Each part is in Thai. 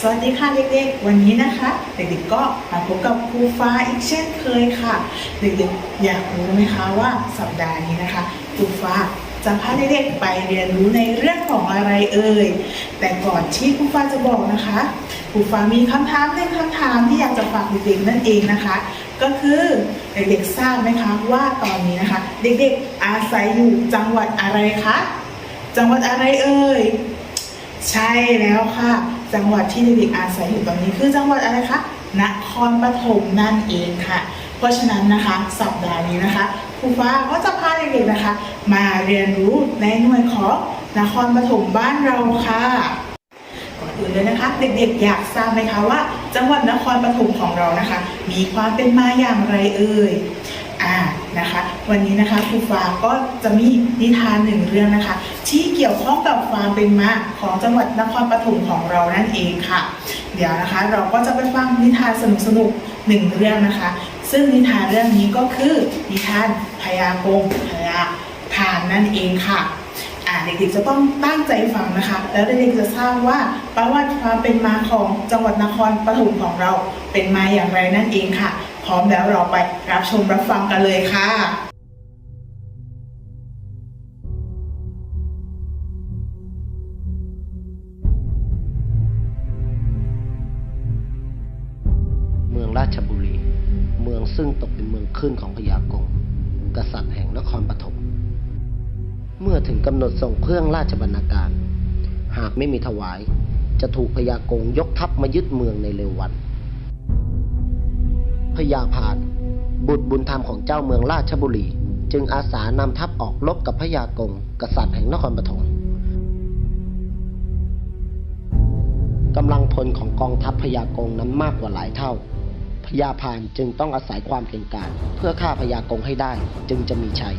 สวัสดีค่ะเด็กๆ วันนี้นะคะเด็กๆก็มาพบกับครูฟ้าอีกเช่นเคยค่ะ เด็กๆอยากรู้ไหมคะว่าสัปดาห์นี้นะคะครูฟ้าจะพาเด็กๆไปเรียนรู้ในเรื่องของอะไรเอ่ยแต่ก่อนที่ครูฟ้าจะบอกนะคะครูฟ้ามีคำถามหนึ่งคำถามที่อยากจะฝากเด็กๆนั่นเองนะคะ ก็คือเด็กๆทราบไหมคะว่าตอนนี้นะคะ เด็กๆอาศัยอยู่จังหวัดอะไรคะจังหวัดอะไรเอ่ย ใช่แล้วค่ะ จังหวัดที่เด็กๆอาศัยอยู่ตอนนี้คือจังหวัดอะไรคะนครปฐมนั่นเองค่ะ เพราะฉะนั้นนะคะ สัปดาห์นี้นะคะครูฟ้าก็จะพาเด็กๆนะคะ มาเรียนรู้ในหน่วยของนครปฐมบ้านเราค่ะก่อนอื่นเลยนะคะ เด็กๆ อยากทราบไหมคะว่า จังหวัดนครปฐมของเรานะคะ มีความเป็นมาอย่างไรเอ่ยอ่านะคะ วันนี้นะคะครูฟ้าก็จะมีนิทานหนึ่งเรื่องนะคะ ที่เกี่ยวข้องกับความเป็นมาของจังหวัดนครปฐมของเรานั่นเองค่ะ เดี๋ยวนะคะเราก็จะไปฟังนิทานสนุกๆหนึ่งเรื่องนะคะ ซึ่งนิทานเรื่องนี้ก็คือนิทานพญากงพญาพานนั่นเองค่ะเด็กๆจะต้องตั้งใจฟังนะคะ แล้วเด็กๆจะทราบว่าประวัติความเป็นมาของจังหวัดนครปฐมของเราเป็นมาอย่างไรนั่นเองค่ะ พร้อมแล้วเราไปรับชมรับฟังกันเลยค่ะ ขึ้นของพญากงกษัตริย์แห่งนครปฐมเมื่อถึงกำหนดส่งเครื่องราชบรรณาการ หากไม่มีถวาย จะถูกพญากงยกทัพมายึดเมืองในเร็ววันพญาพานบุตรบุญธรรมของเจ้าเมืองราชบุรี จึงอาสานำทัพออกรบกับพญากงกษัตริย์แห่งนครปฐมกำลังพลของกองทัพพญากงนั้นมากกว่าหลายเท่า พญาพานจึงต้องอาศัยความเก่งกาจเพื่อฆ่าพญากงให้ได้จึงจะมีชัย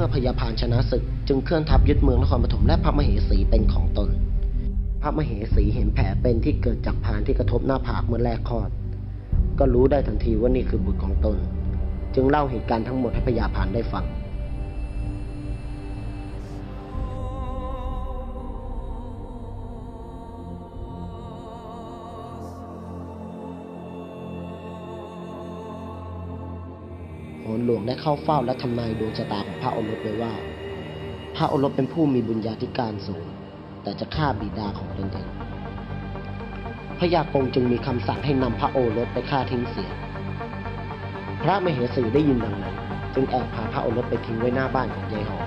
มื่อพญาพานชนะศึก จึงเคลื่อนทัพยึดเมืองนครปฐมและพระมเหสีเป็นของตน พระมเหสีเห็นแผลเป็นที่เกิดจากพานที่กระทบหน้าผากเมื่อแรกคลอด ก็รู้ได้ทันทีว่านี่คือบุตรของตน จึงเล่าเหตุการณ์ทั้งหมดให้พญาพานได้ฟัง นหลวงได้เข้าเฝ้าและทำนายดวงชะตาของพระโอรสไว้ว่า พระโอรสเป็นผู้มีบุญญาธิการสูง แต่จะฆ่าบิดาของตนเองพระยากงจึงมีคำสั่งให้นำพระโอรสไปฆ่าทิ้งเสีย พระมเหสีได้ยินดังนั้น จึงแอบพาพระโอรสไปทิ้งไว้หน้าบ้านของยายหอม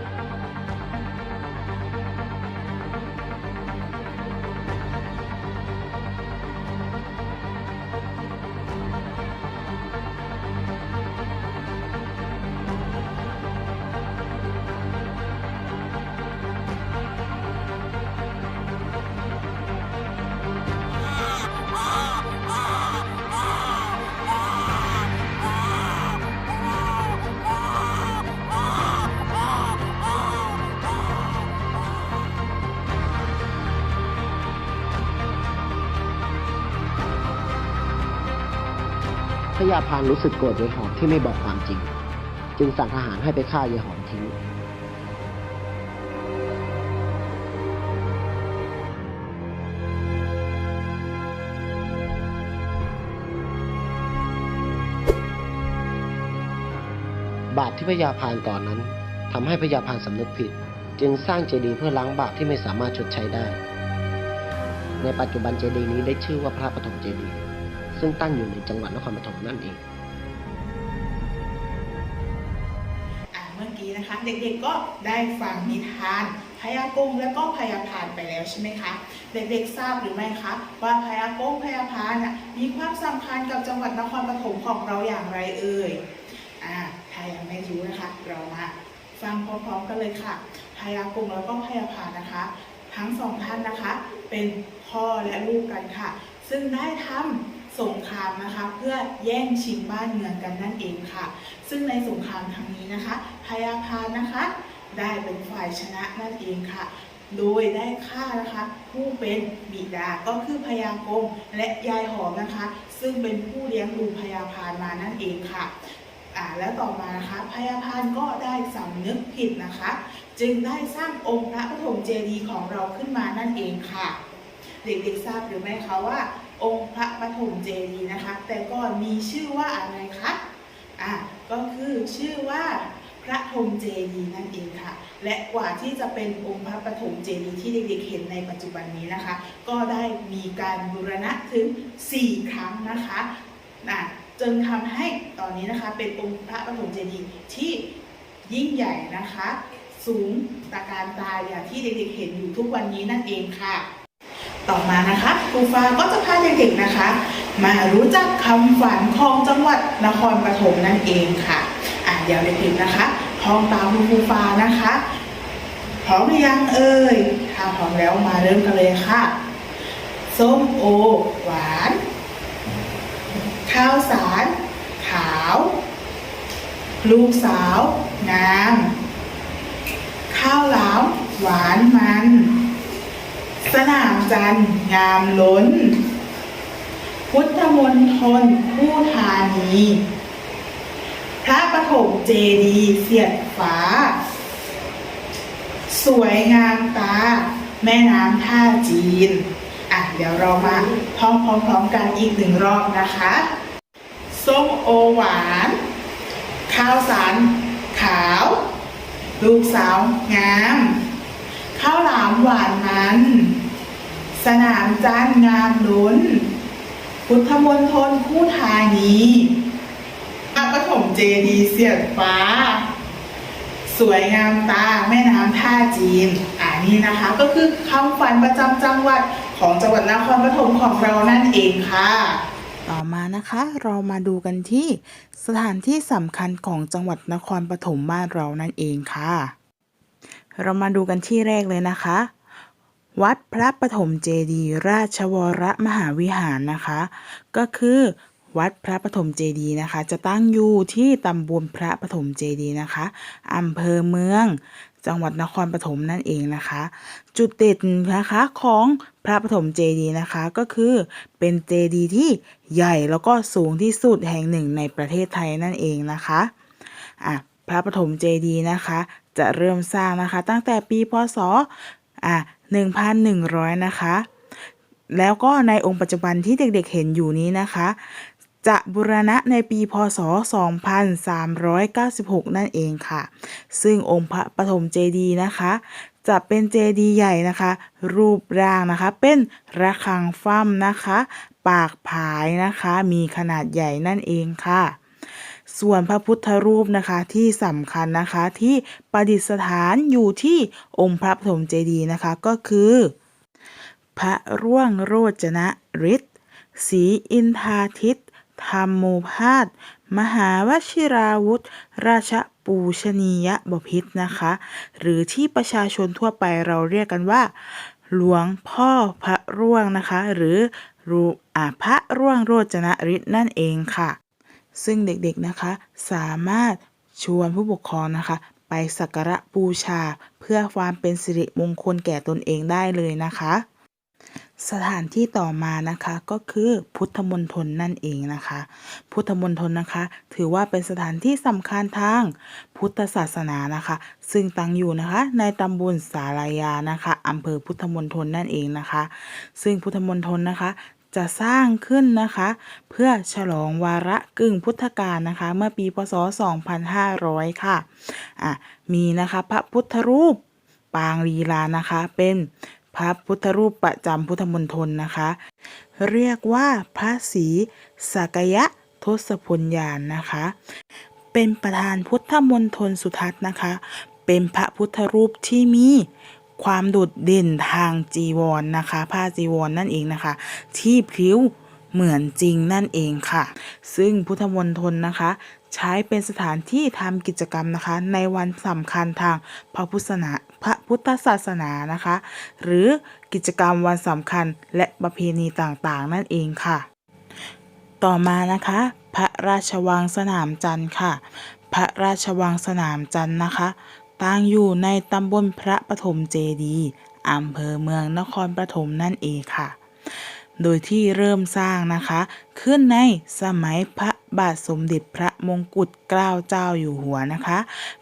ระยาพานรู้สึกโกรธยายหอมที่ไม่บอกความจริง จึงสั่งทหารให้ไปฆ่ายายหอมทิ้งบาปที่พระยาพานก่อนนั้นทำให้พระยาพานสำนึกผิด จึงสร้างเจดีย์เพื่อล้างบาปที่ไม่สามารถชดใช้ได้ ในปัจจุบันเจดีย์นี้ได้ชื่อว่าพระปฐมเจดีย์ ซึ่งตั้งอยู่ในจังหวัดนครปฐมนั่นเองเมื่อกี้นะคะ เด็กๆก็ได้ฟังนิทานพพญากงและก็พญาพานไปแล้วใช่ไหมคะเด็กๆทราบหรือไม่คะว่าพญากงพญาพานมีความสำคัญกับจังหวัดนครปฐมของเราอย่างไรเอ่ยอ่าถ้ายังไม่รู้นะคะ เรามาฟังพร้อมๆกันเลยค่ะพญากงแล้วก็พญาพานนะคะ ทั้งสองท่านนะคะ เป็นพ่อและลูกกันค่ะ ซึ่งได้ทำ สงครามนะคะ เพื่อแย่งชิงบ้านเมืองกันนั่นเองค่ะ ซึ่งในสงครามครั้งนี้นะคะพญาพานนะคะ ได้เป็นฝ่ายชนะนั่นเองค่ะ โดยได้ฆ่านะคะ ผู้เป็นบิดาก็คือพญากงและยายหอมนะคะ ซึ่งเป็นผู้เลี้ยงดูพญาพานมานั่นเองค่ะแล้วต่อมานะคะพญาพานก็ได้สำนึกผิดนะคะ จึงได้สร้างองค์พระปฐมเจดีย์ของเราขึ้นมานั่นเองค่ะ เด็กๆทราบหรือไม่คะว่า องค์พระปฐมเจดีย์นะคะ แต่ก่อนมีชื่อว่าอะไรคะอะก็คือชื่อว่าพระพรหมเจดีย์นั่นเองค่ะ และกว่าที่จะเป็นองค์พระปฐมเจดีย์ที่เด็กๆเห็นในปัจจุบันนี้นะคะ ก็ได้มีการบูรณะถึง 4 ครั้งนะคะนะจนทำให้ตอนนี้นะคะเป็นองค์พระปฐมเจดีย์ที่ยิ่งใหญ่นะคะ สูงตะการตาอย่างที่เด็กๆเห็นอยู่ทุกวันนี้นั่นเองค่ะ ต่อมานะคะครูฟ้าก็จะพาเด็กๆนะคะ มารู้จักคำฝันของจังหวัดนครปฐมนั่นเองค่ะอะเดี๋ยวเด็กๆนะคะท่องตามครูฟ้านะคะพร้อมหรือยังเอ่ยถ้าพร้อมแล้วมาเริ่มกันเลยค่ะส้มโอ หวาน ข้าวสาร ขาว ลูกสาว งาม ข้าวหลามหวานมัน สนามจันทร์งามล้น พุทธมณฑลผู้ธานี พระปฐมเจดีเสียดฟ้า สวยงามตา แม่น้ำท่าจีน อะ เดี๋ยวเรามาท่องพร้อมๆกันอีกหนึ่งรอบนะคะส้มโอหวาน ข้าวสารขาว ลูกสาวงาม ข้าวหลามหวานมัน สนามจันงามล้น พุทธมณฑลคู่ธานีพระปฐมเจดีเสียดฟ้า สวยงามตาแม่น้ำท่าจีน อ่านี่นะคะ ก็คือคำฝันประจำจังหวัดของจังหวัดนครปฐมของเรานั่นเองค่ะ ต่อมานะคะเรามาดูกันที่สถานที่สำคัญของจังหวัดนครปฐมบ้านเรานั่นเองค่ะ เรามาดูกันที่แรกเลยนะคะ วัดพระปฐมเจดีราชวรมหาวิหารนะคะ ก็คือวัดพระปฐมเจดีนะคะ จะตั้งอยู่ที่ตำบลพระปฐมเจดีนะคะอำเภอเมือง จังหวัดนครปฐมนั่นเองนะคะ จุดเด่นนะคะของพระปฐมเจดีนะคะก็คือเป็นเจดีที่ใหญ่แล้วก็สูงที่สุดแห่งหนึ่งในประเทศไทยนั่นเองนะคะอะพระปฐมเจดีนะคะ จะเริ่มสร้างนะคะตั้งแต่ปีพศอะ 1,100 นะคะ แล้วก็ในองค์ปัจจุบันที่เด็กๆเห็นอยู่นี้นะคะ จะบูรณะในปีพศ 2396 นั่นเองค่ะ ซึ่งองค์พระปฐมเจดีย์นะคะ จะเป็นเจดีย์ใหญ่นะคะ รูปร่างนะคะ เป็นระฆังฟั่มนะคะ ปากผายนะคะ มีขนาดใหญ่นั่นเองค่ะ ส่วนพระพุทธรูปนะคะที่สำคัญนะคะที่ประดิษฐานอยู่ที่องค์พระปฐมเจดีย์นะคะก็คือ พระร่วงโรจนะฤทธิ์ศรีอินทาทิตธรรมโมพาสมหาวชิราวุธ ราชปูชนียบพิตรนะคะ หรือที่ประชาชนทั่วไปเราเรียกกันว่า หลวงพ่อพระร่วงนะคะ หรือรูอาพระร่วงโรจนฤทธิ์นั่นเองค่ะ ซึ่งเด็กๆนะคะ สามารถชวนผู้ปกครองนะคะ ไปสักการะบูชา เพื่อความเป็นสิริมงคลแก่ตนเองได้เลยนะคะ สถานที่ต่อมานะคะก็คือพุทธมณฑลนั่นเองนะคะ พุทธมณฑลนะคะ ถือว่าเป็นสถานที่สำคัญทางพุทธศาสนานะคะ ซึ่งตั้งอยู่นะคะ ในตำบลสารยานะคะอำเภอพุทธมณฑลนั่นเองนะคะ ซึ่งพุทธมณฑลนะคะ จะสร้างขึ้นนะคะ เพื่อฉลองวาระกึ่งพุทธกาลนะคะ เมื่อปีพศ 2500 ค่ะอะ มีนะคะพระพุทธรูปปางลีลานะคะ เป็นพระพุทธรูปประจำพุทธมณฑลนะคะ เรียกว่าพระศรีสักยะทศพลยานนะคะ เป็นประธานพุทธมณฑลสุทัศน์นะคะ เป็นพระพุทธรูปที่มี ความโดดเด่นทางจีวรนนะคะ ผ้าจีวรนนั่นเองนะคะ ที่พริ้วเหมือนจริงนั่นเองค่ะ ซึ่งพุทธมณฑลนะคะ ใช้เป็นสถานที่ทำกิจกรรมนะคะ ในวันสำคัญทางพระพุทธศาสนาพระพุทธศาสนานะคะ หรือกิจกรรมวันสำคัญและประเพณีต่างๆ นั่นเองค่ะ ต่อมานะคะ พระราชวังสนามจันทร์ค่ะ พระราชวังสนามจันทร์นะคะ ตั้งอยู่ในตำบลพระปฐมเจดีอำเภอเมืองนครปฐมนั่นเองค่ะ โดยที่เริ่มสร้างนะคะ ขึ้นในสมัยพระบาทสมเด็จพระมงกุฎเกล้าเจ้าอยู่หัวนะคะ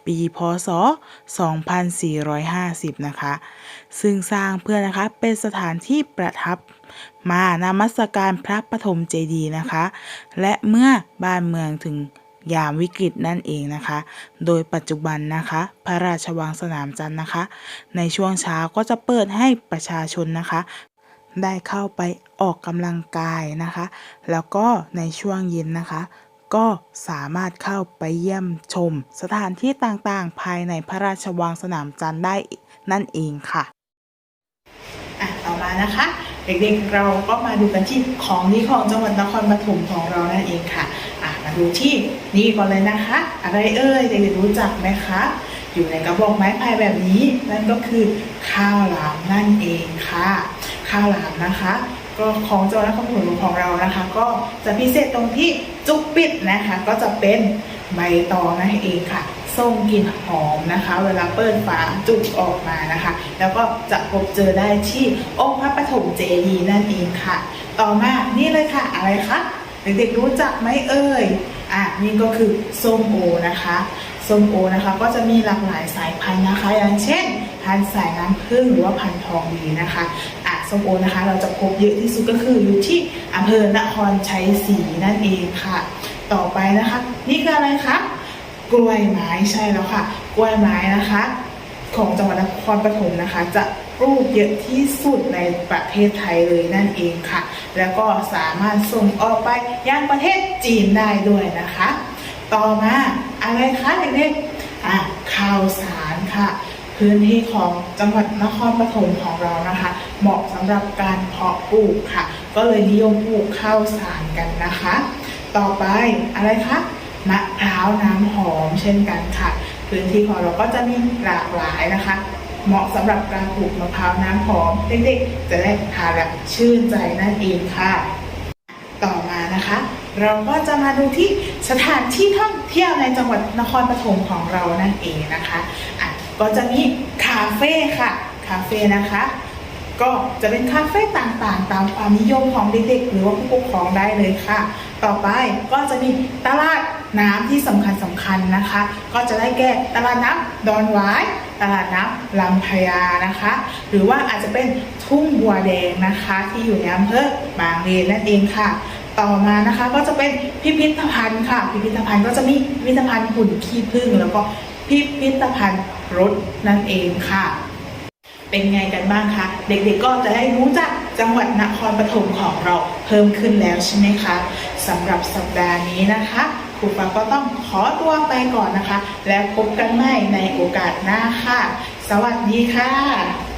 ปีพศ 2450 นะคะ ซึ่งสร้างเพื่อนะคะเป็นสถานที่ประทับมานมัสการพระปฐมเจดีนะคะ และเมื่อบ้านเมืองถึง ยามวิกฤตนั่นเองนะคะ โดยปัจจุบันนะคะ พระราชวังสนามจันทร์นะคะ ในช่วงเช้าก็จะเปิดให้ประชาชนนะคะ ได้เข้าไปออกกำลังกายนะคะ แล้วก็ในช่วงเย็นนะคะ ก็สามารถเข้าไปเยี่ยมชม สถานที่ต่างๆ ภายในพระราชวังสนามจันทร์ได้นั่นเองค่ะอะต่อมานะคะ เด็กๆเราก็มาดูกันที่ของดีของจังหวัดนครปฐมของเรานั่นเองค่ะ อ่ที่นี่ก่อนเลยนะคะ อะไรเอ่ยเด็กๆรู้จักไหมคะ อยู่ในกระบอกไม้ไผ่แบบนี้ นั่นก็คือข้าวหลามนั่นเองค่ะ ข้าวหลามนะคะก็ของจังหวัดนครปฐมของเรานะคะ ก็จะพิเศษตรงที่จุกปิดนะคะ ก็จะเป็นใบตองนั่นเองค่ะส่งกลิ่นหอมนะคะ เวลาเปิดฝาจุกออกมานะคะ แล้วก็จะพบเจอได้ที่องค์พระปฐมเจดีย์นั่นเองค่ะ ต่อมานี่เลยค่ะอะไรคะ เด็กๆรู้จักไหมเอ่ยอะนี่ก็คือส้มโอนะคะส้มโอนะคะก็จะมีหลากหลายสายพันธุ์นะคะ อย่างเช่น พันธุ์สายน้ำผึ้งหรือว่าพันธุ์ทองดีนะคะอะส้มโอนะคะเราจะพบเยอะที่สุดก็คืออยู่ที่อำเภอนครชัยศรีนั่นเองค่ะ ต่อไปนะคะ นี่คืออะไรคะกล้วยไม้ใช่แล้วค่ะ กล้วยไม้นะคะ ของจังหวัดนครปฐมนะคะ จะ ปลูกเยอะที่สุดในประเทศไทยเลยนั่นเองค่ะ แล้วก็สามารถส่งออกไปยังประเทศจีนได้ด้วยนะคะ ต่อมาอะไรคะเด็กๆอะข้าวสารค่ะ พื้นที่ของจังหวัดนครปฐมของเรานะคะ เหมาะสำหรับการเพาะปลูกค่ะ ก็เลยนิยมปลูกข้าวสารกันนะคะ ต่อไปอะไรคะมะพร้าวน้ำหอมเช่นกันค่ะ พื้นที่ของเราก็จะมีหลากหลายนะคะ เหมาะสำหรับการปลูกมะพร้าวน้ำหอมเด็กๆ จะได้ทานแบบชื่นใจนั่นเองค่ะ ต่อมานะคะ เราก็จะมาดูที่สถานที่ท่องเที่ยวในจังหวัดนครปฐมของเรานั่นเองนะคะอะก็จะมีคาเฟ่ค่ะคาเฟ่นะคะก็จะเป็นคาเฟ่ต่างๆ ตามความนิยมของเด็กๆ หรือว่าผู้ปกครองได้เลยค่ะ ต่อไปก็จะมีตลาด น้ำที่สำคัญสำคัญนะคะ ก็จะได้แก่ตลาดน้ำดอนหวาย ตลาดน้ำลำพญานะคะ หรือว่าอาจจะเป็นทุ่งบัวแดงนะคะ ที่อยู่ในอำเภอบางเลนนั่นเองค่ะ ต่อมานะคะก็จะเป็นพิพิธภัณฑ์ค่ะ พิพิธภัณฑ์ก็จะมีพิพิธภัณฑ์หุ่นขี้ผึ้งแล้วก็พิพิธภัณฑ์รถนั่นเองค่ะ เป็นไงกันบ้างคะ เด็กๆก็จะได้รู้จักจังหวัดนครปฐมของเราเพิ่มขึ้นแล้วใช่ไหมคะสำหรับสัปดาห์นี้นะคะ ครูฟ้าก็ต้องขอตัวไปก่อนนะคะ แล้วพบกันใหม่ในโอกาสหน้าค่ะ สวัสดีค่ะ